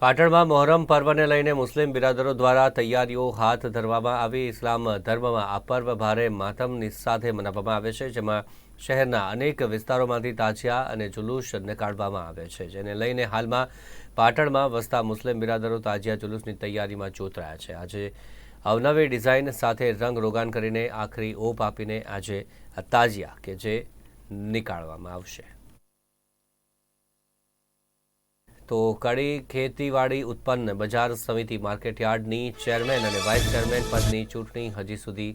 પાટણમાં મોહરમ પર્વને લઈને મુસ્લિમ બિરાદરો દ્વારા તૈયારીઓ હાથ ધરવામાં આવી. ઇસ્લામ ધર્મમાં આ પર્વ ભારે માતમની સાથે મનાવવામાં આવે છે, જેમાં શહેરના અનેક વિસ્તારોમાંથી તાજિયા અને જુલુસ નીકાળવામાં આવે છે. જેને લઈને હાલમાં પાટણમાં વસતા મુસ્લિમ બિરાદરો તાજિયા જુલુસની તૈયારીમાં જોતરાયા છે. આજે અવનવી ડિઝાઇન સાથે રંગ રોગાન કરીને આખરી ઓપ આપીને આજે તાજિયા કે જે નીકાળવામાં આવશે. તો કડી ખેતીવાડી ઉત્પન્ન બજાર સમિતિ માર્કેટયાર્ડની ચેરમેન અને વાઇસ ચેરમેન પદની ચૂંટણી હજી સુધી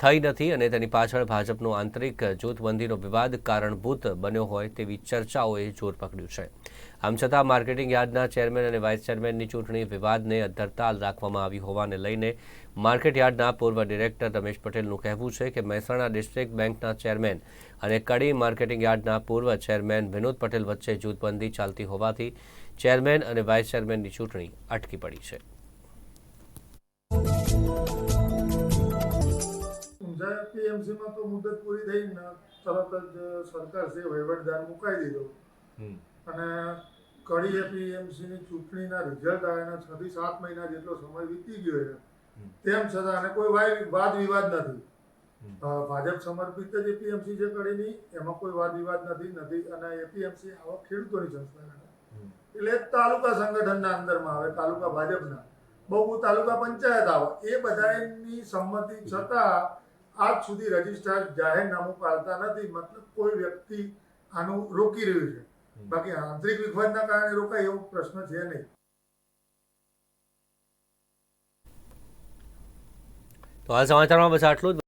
થઈ નથી અને તેની પાછળ ભાજપનો આંતરિક જૂથબંધીનો વિવાદ કારણભૂત બન્યો હોય તેવી ચર્ચાઓએ જોર પકડ્યું છે. આમ છતાં માર્કેટિંગ યાર્ડના ચેરમેન અને વાઇસ ચેરમેનની ચૂંટણી વિવાદને અધરતાલ રાખવામાં આવી હોવાને લઈને માર્કેટ યાર્ડના પૂર્વ ડિરેક્ટર રમેશ પટેલનું કહેવું છે કે મહેસાણા ડિસ્ટ્રિક્ટ બેંકના ચેરમેન અને કડી માર્કેટિંગ યાર્ડના પૂર્વ ચેરમેન વિનોદ પટેલ વચ્ચે જૂથબંધી ચાલતી હોવાથી ચેરમેન અને વાઇસ ચેરમેનની ચૂંટણી અટકી પડી છે. ઊંઝા પીએમસીમાં તો મુદત પૂરી થઈ ને તરત જ સરકાર છે વહીવટદાર મુકાઈ દીધો. અને કડી એપીએમસીની ચૂંટણીના રિઝલ્ટ આવ્યાના છ થી સાત મહિના જેટલો સમય વીતી ગયો છે. તેમ છતાં અને કોઈ વાદ વિવાદ નથી. ભાજપ સમર્પિત જ એપીએમસી છે કડીની એમાં કોઈ વાદ વિવાદ નથી નથી અને એપીએમસી આવા ખેડૂતોની સંસ્થા એટલે તાલુકા સંગઠનના અંદરમાં આવે તાલુકા ભાજપના. બહુ તાલુકા પંચાયત આવે એ બધાની સંમતિ છતાં આજ સુધી રજિસ્ટ્રાર જાહેરનામું પાડતા નથી મતલબ કોઈ વ્યક્તિ આનું રોકી રહ્યું છે. બાકી આંતરિક વિખવાદના કારણે રોકાય એવો પ્રશ્ન છે નહીં. તો આ સમાચારમાં બસ આટલું જ.